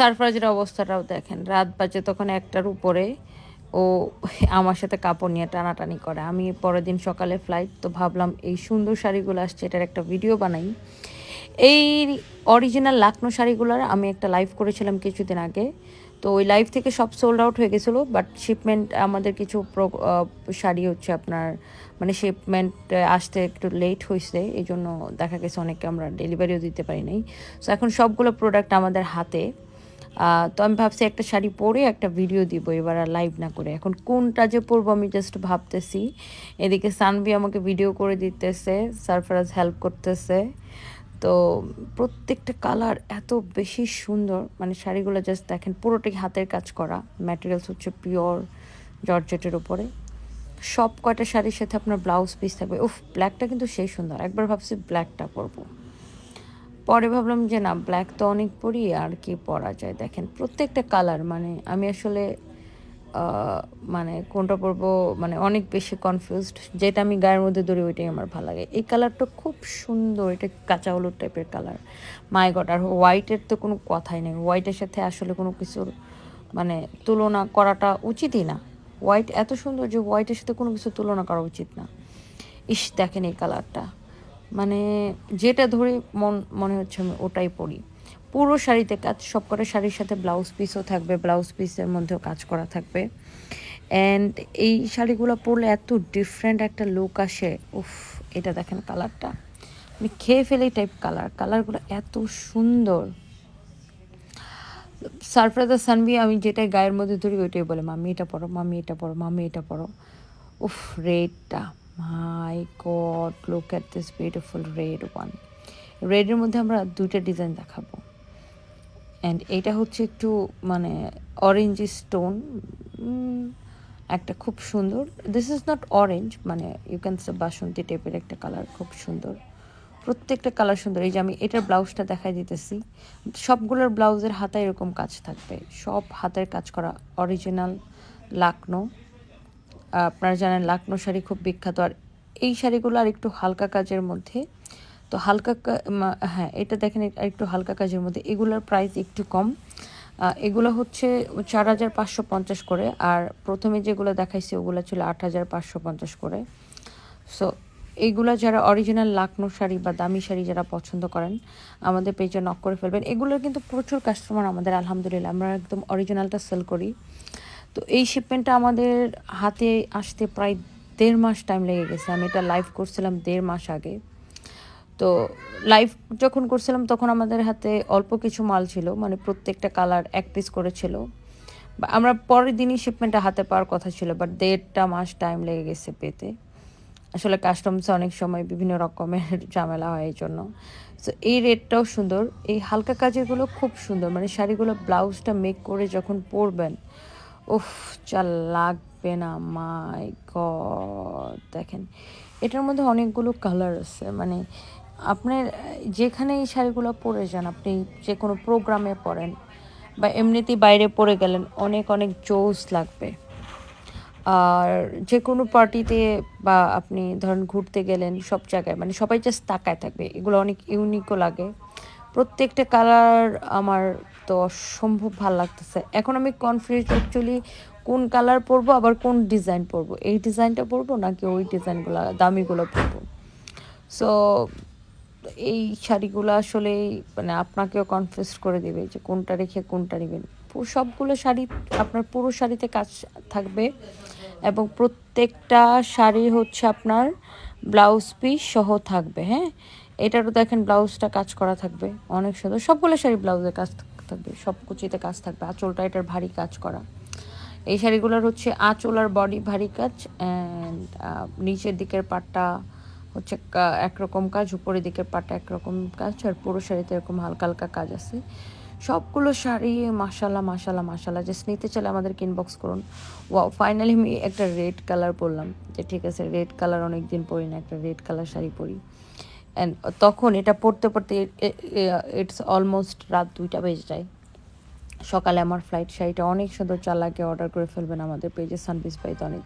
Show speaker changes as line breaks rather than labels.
সারফরাজের অবস্থাটাও দেখেন। রাত বাজে তখন একটার উপরে ও আমার সাথে কাপড় নিয়ে টানাটানি করে। আমি পরের দিন সকালে ফ্লাইট তো ভাবলাম, এই সুন্দর শাড়িগুলো আসছে, এটার একটা ভিডিও বানাই। এই অরিজিনাল লাকনো শাড়িগুলোর আমি একটা লাইভ করেছিলাম কিছুদিন আগে। তো ওই লাইভ থেকে সব সোল্ড আউট হয়ে গেছিল বাট শিপমেন্ট আমাদের কিছু শাড়ি হচ্ছে আপনার মানে শিপমেন্ট আসতে একটু লেট হয়েছে এই জন্য দেখা গেছে অনেকে আমরা ডেলিভারিও দিতে পারি নাই। সো এখন সবগুলো প্রোডাক্ট আমাদের হাতে। তো আমি ভাবছি একটা শাড়ি পরে একটা ভিডিও দিব, এবার আর লাইভ না করে। এখন কোনটা যে পরবো আমি জাস্ট ভাবতেছি। এদিকে সানভি আমাকে ভিডিও করে দিতেছে সারফরাজ হেল্প করতেছে। তো প্রত্যেকটা কালার এত বেশি সুন্দর মানে শাড়িগুলো জাস্ট দেখেন, পুরোটাই হাতের কাজ করা। ম্যাটেরিয়ালস হচ্ছে পিওর জর্জেটের উপরে। সব কয়টা শাড়ির সাথে আপনার ব্লাউজ পিস থাকবে। উফ ব্ল্যাকটা কিন্তু সেই সুন্দর। একবার ভাবছি ব্ল্যাকটা পরবো। পরে ভাবলাম যে না ব্ল্যাক তো অনেক পরি আর কি পরা যায়? দেখেন, প্রত্যেকটা কালার মানে আমি আসলে মানে কোনটা পরবো মানে অনেক বেশি কনফিউজড যেটা আমি গায়ের মধ্যে ধরি, ওইটাই আমার ভালো লাগে। এই কালারটা খুব সুন্দর, এটা কাঁচা হলুদ টাইপের কালার মাই গড আর হোয়াইটের তো কোনো কথাই নেই। হোয়াইটের সাথে আসলে কোনো কিছুর মানে তুলনা করাটা উচিতই না। হোয়াইট এত সুন্দর যে হোয়াইটের সাথে কোনো কিছু তুলনা করা উচিত না। ইস, দেখেন এই কালারটা মানে যেটা ধরে মন, মনে হচ্ছে আমি ওটাই পরি। পুরো শাড়িতে কাজ, সব কটা শাড়ির সাথে ব্লাউজ পিসও থাকবে ব্লাউজ পিসের মধ্যেও কাজ করা থাকবে। অ্যান্ড এই শাড়িগুলো পরলে এত ডিফারেন্ট একটা লুক আসে। উফ, এটা দেখেন কালারটা আমি খেয়ে ফেলে টাইপ কালার কালারগুলো এত সুন্দর। সারফরাজা সানভি আমি যেটাই গায়ের মধ্যে ধরি ওইটাই বলে মামি এটা পড়ো মামি এটা পড়ো মামি এটা পড়ো উফ রেডটা my god look at this beautiful red one রেডের মধ্যে আমরা দুইটা ডিজাইন দেখাবো। অ্যান্ড এইটা হচ্ছে একটু মানে অরেঞ্জ স্টোন একটা খুব সুন্দর। দিস ইজ নট অরেঞ্জ মানে ইউ ক্যান বাসন্তী টাইপের একটা কালার খুব সুন্দর। প্রত্যেকটা কালার সুন্দর। এই যে আমি এটার ব্লাউজটা দেখাই দিতেছি। সবগুলোর ব্লাউজের হাতায় এরকম কাজ থাকবে। সব হাতের কাজ করা অরিজিনাল লাকনো। আপনারা জানেন লাকনো শাড়ি খুব বিখ্যাত। আর এই শাড়িগুলো আর একটু হালকা কাজের মধ্যে, তো হালকা হ্যাঁ এটা দেখেন এটা একটু হালকা কাজের মধ্যে। এগুলোর প্রাইস একটু কম। এগুলো হচ্ছে চার হাজার পাঁচশো পঞ্চাশ করে, আর প্রথমে যেগুলো দেখাইছি ওগুলো ছিল আট হাজার পাঁচশো পঞ্চাশ করে। সো এইগুলো যারা অরিজিনাল লাকনো শাড়ি বা দামি শাড়ি যারা পছন্দ করেন, আমাদের পেজে নক করে ফেলবেন। এগুলোর কিন্তু প্রচুর কাস্টমার আমাদের, আলহামদুলিল্লাহ, আমরা একদম অরিজিনালটা সেল করি। তো এই শিপমেন্টটা আমাদের হাতে আসতে প্রায় দেড় মাস টাইম লেগে গেছে। আমি এটা লাইভ করছিলাম দেড় মাস আগে। তো লাইভ যখন করছিলাম, তখন আমাদের হাতে অল্প কিছু মাল ছিল মানে প্রত্যেকটা কালার এক পিস করেছিল আমরা পরের দিনই শিপমেন্টটা হাতে পাওয়ার কথা ছিল বাট দেড়টা মাস টাইম লেগে গেছে পেতে। আসলে কাস্টমসে অনেক সময় বিভিন্ন রকমের ঝামেলা হয় এই জন্য। সো এই রেটটাও সুন্দর। এই হালকা কাজেরগুলো খুব সুন্দর। মানে শাড়িগুলো ব্লাউজটা মেক করে যখন পরবেন উফ, যা লাগবে না মাই গড দেখেন, এটার মধ্যে অনেকগুলো কালার আছে। মানে আপনার, যেখানে এই শাড়িগুলো পরে যান, আপনি যে কোনো প্রোগ্রামে পরেন বা এমনিতেই বাইরে পরে গেলেন, অনেক অনেক জোস লাগবে। আর যে কোনো পার্টিতে বা আপনি ধরেন ঘুরতে গেলেন, সব জায়গায় মানে সবাই জাস্ট তাকায় থাকবে। এগুলো অনেক ইউনিকও লাগে। প্রত্যেকটা কালার আমার তো অসম্ভব ভালো লাগতেছে। এখন আমি কনফিউজ অ্যাকচুয়ালি কোন কালার পরবো, আবার কোন ডিজাইন পরবো। এই ডিজাইনটা পরবো নাকি ওই ডিজাইনগুলো দামিগুলো পরবো? সো এই শাড়িগুলো আসলে মানে আপনাকেও কনফিউজ করে দেবে যে কোনটা রেখে কোনটা নেবেন। সবগুলো শাড়ি, আপনার পুরো শাড়িতে কাজ থাকবে এবং প্রত্যেকটা শাড়ি হচ্ছে আপনার ব্লাউজ পিস সহ থাকবে হ্যাঁ? এটারও দেখেন ব্লাউজটা কাজ করা থাকবে অনেক সুন্দর। সবগুলো শাড়ি ব্লাউজে কাজ থাকবে, সব কুচিতে কাজ থাকবে। আঁচলটা এটার ভারী কাজ করা। এই শাড়িগুলোর হচ্ছে আঁচল আর বডি ভারী কাজ অ্যান্ড নিচের দিকের পাটটা হচ্ছে একরকম কাজ, উপরের দিকের পাটটা একরকম কাজ আর পুরো শাড়িতে এরকম হালকা হালকা কাজ আছে। সবগুলো শাড়ি মাসালা মাসালা মাসালা জাস্ট নিতে চাইলে আমাদেরকে ইনবক্স করুন। ওয়াও ফাইনালি আমি একটা রেড কালার পরলাম। যে ঠিক আছে রেড কালার অনেক দিন পরি না, একটা রেড কালার শাড়ি পরি। অ্যান্ড তখন এটা পড়তে পড়তে ইটস অলমোস্ট রাত দুইটা বেজে যায়। সকালে আমার ফ্লাইট শাড়িটা অনেক সুন্দর চালাকে অর্ডার করে ফেলবেন আমাদের পেজে সানবিস পাইতে অনেক